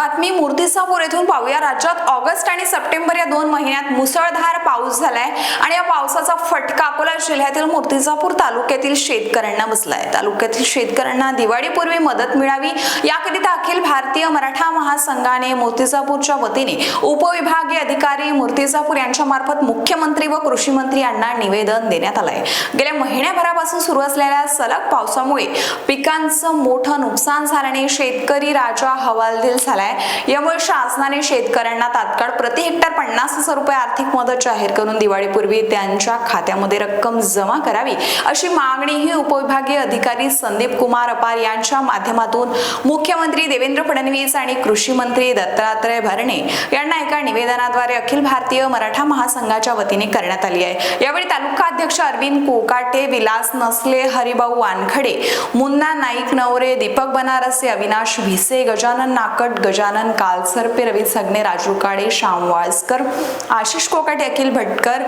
बातमी मूर्तिजापूर येथून पाहूया. राज्यात ऑगस्ट आणि सप्टेंबर या दोन महिन्यात मुसळधार पाऊस झालाय आणि या पावसाचा फटका अकोला जिल्ह्यातील मूर्तिजापूर तालुक्यातील शेतकऱ्यांना बसलाय. तालुक्यातील शेतकऱ्यांना दिवाळीपूर्वी मदत मिळावी याकरिता अखिल भारतीय मराठा महासंघाने मूर्तिजापूरच्या वतीने उपविभागीय अधिकारी मूर्तिजापूर यांच्या मार्फत मुख्यमंत्री व कृषी मंत्री यांना निवेदन देण्यात आलंय. गेल्या महिन्याभरापासून सुरू असलेल्या सलग पावसामुळे पिकांचं मोठं नुकसान झाल्याने शेतकरी राजा हवालदिल झालाय. यामुळे शासनाने शेतकऱ्यांना तात्काळ प्रति हेक्टर पन्नास हजार रुपये आर्थिक मदत जाहीर करून दिवाळीपूर्वी त्यांच्या खात्यामध्ये रक्कम जमा करावी अशी मागणीही उपविभागीय अधिकारी संदीप कुमार अपार यांच्या माध्यमातून मुख्यमंत्री देवेंद्र फडणवीस आणि कृषी मंत्री दत्तात्रय भरणे यांना एका निवेदनाद्वारे अखिल भारतीय मराठा महासंघाच्या वतीने करण्यात आली आहे. यावेळी तालुका अध्यक्ष अरविंद कोकाटे विलास नसले हरिभाऊ वानखडे मुन्ना नाईक नवरे दीपक बनारसे अविनाश भिसे गजानन नाकट गजानन कालसरपे रवी सगणे राजू काळे श्याम वाळसकर आशिष कोकाटे अखिल भटकर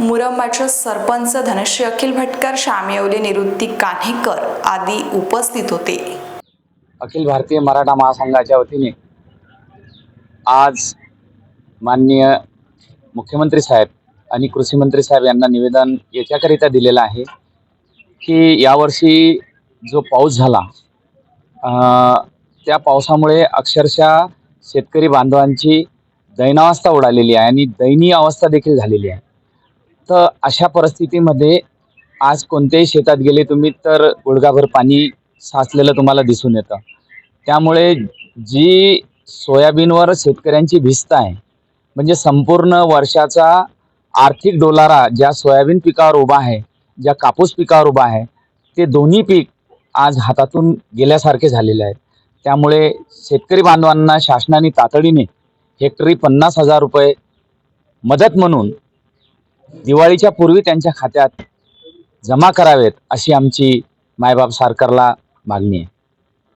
मुरंबाचे सरपंच धनश्री अखिल भटकर श्यामयवले निवृत्ती कान्हेकर आदी उपस्थित होते. अखिल भारतीय मराठा महासंघाच्या वतीने आज माननीय मुख्यमंत्री साहेब आणि कृषी मंत्री साहेब यांना निवेदन याच्याकरिता दिलेलं आहे की यावर्षी जो पाऊस झाला त्या पावसामुळे अक्षरशः शेतकरी बांधवांची दैनावस्था उडालेली आहे आणि दयनीय अवस्था देखील झालेली आहे. तर अशा परिस्थितीमध्ये आज कोणत्याही शेतात गेले तुम्ही तर गुडघाभर पाणी साचलेलं तुम्हाला दिसून येतं. त्यामुळे जी सोयाबीनवर शेतकऱ्यांची भिस्त आहे म्हणजे संपूर्ण वर्षाचा आर्थिक डोलारा ज्या सोयाबीन पिकावर उभा आहे ज्या कापूस पिकावर उभा आहे ते दोन्ही पीक आज हातातून गेल्यासारखे झालेले आहेत. त्यामुळे शेतकरी बांधवांना शासनाने तातडीने हेक्टरी पन्नास हजार रुपये मदत म्हणून दिवाळीच्या पूर्वी त्यांच्या खात्यात जमा करावेत अशी आमची मायबाप सरकारला मागणी आहे.